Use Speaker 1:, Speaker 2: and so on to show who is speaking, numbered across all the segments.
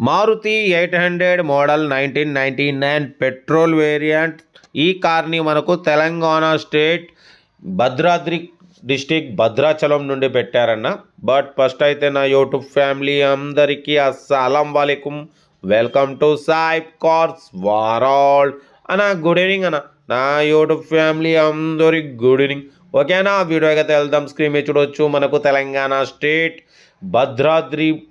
Speaker 1: Maruti eight hundred model nineteen ninety nine petrol variant. ఈ కార్ని మనకు తెలంగాణ స్టేట్ భద్రాద్రి డిస్టిక్ భద్రాచలం నుండి పెట్టారన్న. బట్ ఫస్ట్ అయితే నా యూట్యూబ్ ఫ్యామిలీ అందరికీ అస్సలం వాలేకుం. వెల్కమ్ టు సాయిబ్ కార్స్ వారాల్. అన్న గుడ్ ఈవినింగ్ అన్న. నా యూట్యూబ్ ఫ్యామిలీ అందరికి గుడ్ ఈవినింగ్. ఓకేనా? వీడియోకి అయితే వెళ్దాం. స్క్రీన్ మీద చూడొచ్చు. మనకు తెలంగాణ స్టేట్ భద్రాద్రి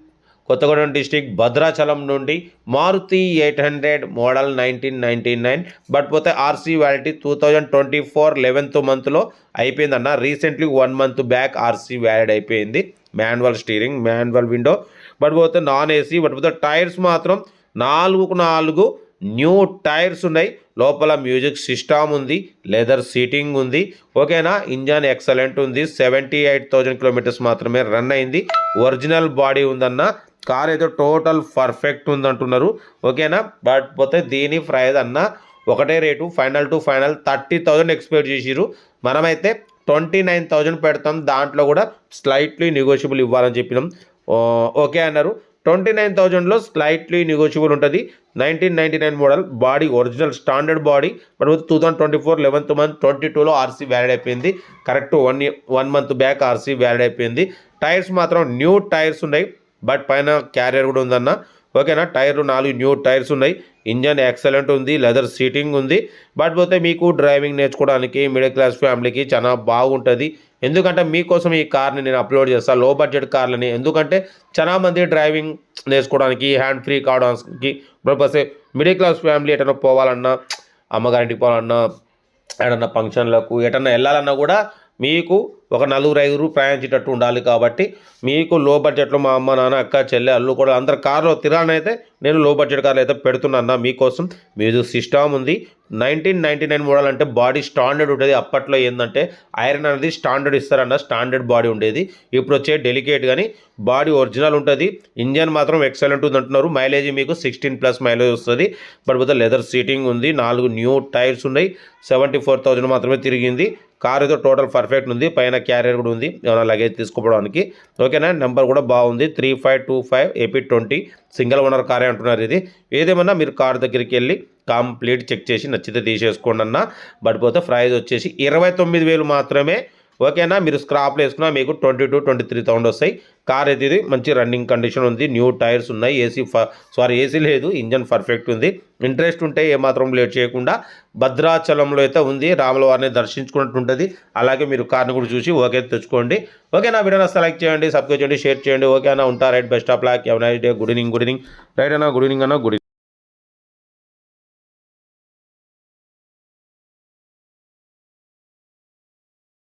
Speaker 1: కొత్తగూడెం డిస్టిక్ భద్రాచలం నుండి Maruti eight hundred model nineteen ninety nine but పోతే RC validity two thousand twenty four eleventh మంత్లో అయిపోయిందన్న. Recently one month back RC valid అయిపోయింది. Manual steering manual window but పోతే నాన్ ఏసీ బట్ పోతే tyres మాత్రం నాలుగుకు నాలుగు new tyres ఉన్నాయి. లోపల మ్యూజిక్ సిస్టమ్ ఉంది లెదర్ సీటింగ్ ఉంది. ఓకేనా? ఇంజన్ ఎక్సలెంట్ ఉంది. సెవెంటీ ఎయిట్ థౌజండ్ కిలోమీటర్స్ మాత్రమే రన్ అయింది. ఒరిజినల్ బాడీ ఉందన్న. కార్ అయితే టోటల్ పర్ఫెక్ట్ ఉందంటున్నారు. ఓకేనా? బట్ పోతే దీని ప్రైజ్ అన్న ఒకటే rate final to final thirty thousand expect చేసిరు మనమైతే ట్వంటీ నైన్ థౌజండ్ పెడతాం. దాంట్లో కూడా స్లైట్లీ నెగోషియబుల్ ఇవ్వాలని చెప్పినాం. ఓకే అన్నారు. ట్వంటీ నైన్ థౌజండ్లో స్లైట్లీ నెగోషియబుల్ ఉంటుంది. Nineteen ninety nine model body original standard body. But two thousand twenty four eleventh month twenty టూలో ఆర్సీ వ్యాలిడ్ అయిపోయింది. Correct one one month back RC valid అయిపోయింది. Tyres మాత్రం new tyres ఉన్నాయి. But పైన carrier కూడా ఉందన్న. ఓకేనా? టైర్లు నాలుగు న్యూ టైర్స్ ఉన్నాయి. ఇంజన్ ఎక్సలెంట్ ఉంది. లెదర్ సీటింగ్ ఉంది. బట్ పోతే మీకు డ్రైవింగ్ నేర్చుకోవడానికి మిడిల్ క్లాస్ ఫ్యామిలీకి చాలా బాగుంటుంది. ఎందుకంటే మీకోసం ఈ కార్ని నేను అప్లోడ్ చేస్తాను లో బడ్జెట్ కార్లని. ఎందుకంటే చాలామంది డ్రైవింగ్ నేర్చుకోవడానికి హ్యాండ్ ఫ్రీ కావడానికి పర్పస్ మిడిల్ క్లాస్ ఫ్యామిలీ ఎటైనా పోవాలన్నా అమ్మగారింటికి పోవాలన్నా ఎటన్నా ఫంక్షన్లకు ఎటన్నా వెళ్ళాలన్నా కూడా మీకు ఒక నలుగురు ఐదుగురు ప్రయాణించేటట్టు ఉండాలి కాబట్టి మీకు లో బడ్జెట్లో మా అమ్మ నాన్న అక్క చెల్లె అల్లు కూడా అందరు కారులో తిరగనైతే నేను లో బడ్జెట్ కార్లు అయితే పెడుతున్నా మీకోసం. మ్యూజిక్ సిస్టమ్ ఉంది. నైన్టీన్ నైన్టీ నైన్ మోడల్ అంటే బాడీ స్టాండర్డ్ ఉంటుంది. అప్పట్లో ఏంటంటే ఐరన్ అనేది స్టాండర్డ్ ఇస్తారన్న స్టాండర్డ్ బాడీ ఉండేది. ఇప్పుడు వచ్చే డెలికేట్ కానీ బాడీ ఒరిజినల్ ఉంటుంది. ఇంజన్ మాత్రం ఎక్సలెంట్ ఉంది అంటున్నారు. మైలేజ్ మీకు సిక్స్టీన్ ప్లస్ మైలేజ్ వస్తుంది. బట్ పోతే లెదర్ సీటింగ్ ఉంది. నాలుగు న్యూ టైర్స్ ఉన్నాయి. సెవెంటీ ఫోర్ థౌజండ్ మాత్రమే తిరిగింది. కార్ అయితే టోటల్ పర్ఫెక్ట్ ఉంది. పైన క్యారియర్ కూడా ఉంది. ఏమైనా లగేజ్ తీసుకోవడానికి. ఓకేనా నెంబర్ కూడా బాగుంది. Three five two five AP twenty single owner car అంటున్నారు ఇది. ఏదేమన్నా మీరు కార్ దగ్గరికి వెళ్ళి కంప్లీట్ చెక్ చేసి నచ్చితే తీసేసుకోండి అన్న. బట్ పోతే ప్రైజ్ వచ్చేసి ఇరవై తొమ్మిది వేలు మాత్రమే ఓకేనా? మీరు స్క్రాప్లు వేసుకున్నా మీకు twenty two twenty three thousand వస్తాయి. కార్ అయితే ఇది మంచి రన్నింగ్ కండిషన్ ఉంది. న్యూ టైర్స్ ఉన్నాయి. ఏసీ సారీ ఏసీ లేదు. ఇంజన్ పర్ఫెక్ట్ ఉంది. ఇంట్రెస్ట్ ఉంటే ఏమాత్రం లేట్ చేయకుండా భద్రాచలంలో అయితే ఉంది. రాముల వారిని దర్శించుకున్నట్టు ఉంటుంది. అలాగే మీరు కార్ని కూడా చూసి ఓకే తెచ్చుకోండి. ఓకేనా? వీడియో సెలెక్ట్ చేయండి సబ్స్క్రైబ్ చేయండి షేర్ చేయండి. ఓకేనా? ఉంటా రైట్ బెస్ట్ ఆఫ్ లాక్ ఎవరైనా good evening good evening right అన్న గుడ్ ఈవినింగ్ అన్న గుడ్